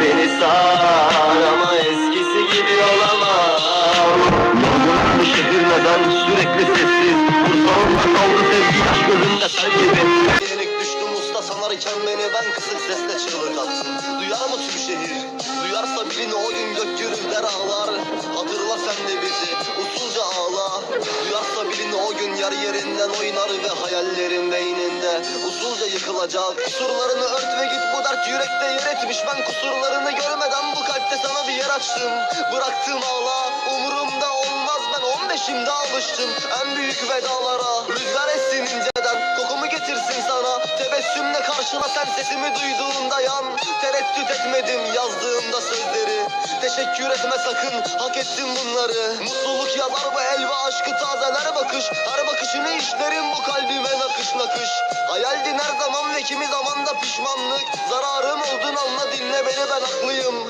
Beni sar ama eskisi gibi olamam. Yorgun bu şehir neden sürekli sessiz? Kursağımda kaldı sevgi yaş gözümde sen gibi. Yenik düştüm usta ben kısık sesle çığlık Duyar mı tüm şehir? Duyarsa birini o gün gök ağlar. Hatırla sen de bizi usulca ağla. Duyarsa birini o gün yer yerinden oynar ve hayallerin beyninde yıkılacak. Kusurlarını ört ve git. Bu dert yürekte yer etmiş. Ben kusurlarını görmeden bu kalpte sana bir yer açtım. Bıraktım ağla umurumda olmaz. Ben 15'imde alıştım. En büyük vedalara. Rüzgar essin inceden. Kokumu getirsin sana. Tebessümle karşına sen sesimi duyduğunda yan. Tereddüt etmedim yazdığımda sözleri Teşekkür etme sakın. Hak ettim bunları. Mutluluk yazar bu el ve aşkı tazeler bakış? Her bakışını işlerim bu kalbime nakış nakış. Hayaldin her zaman ve kimi zaman da pişmanlık. Zararım oldun anla dinle beni ben haklıyım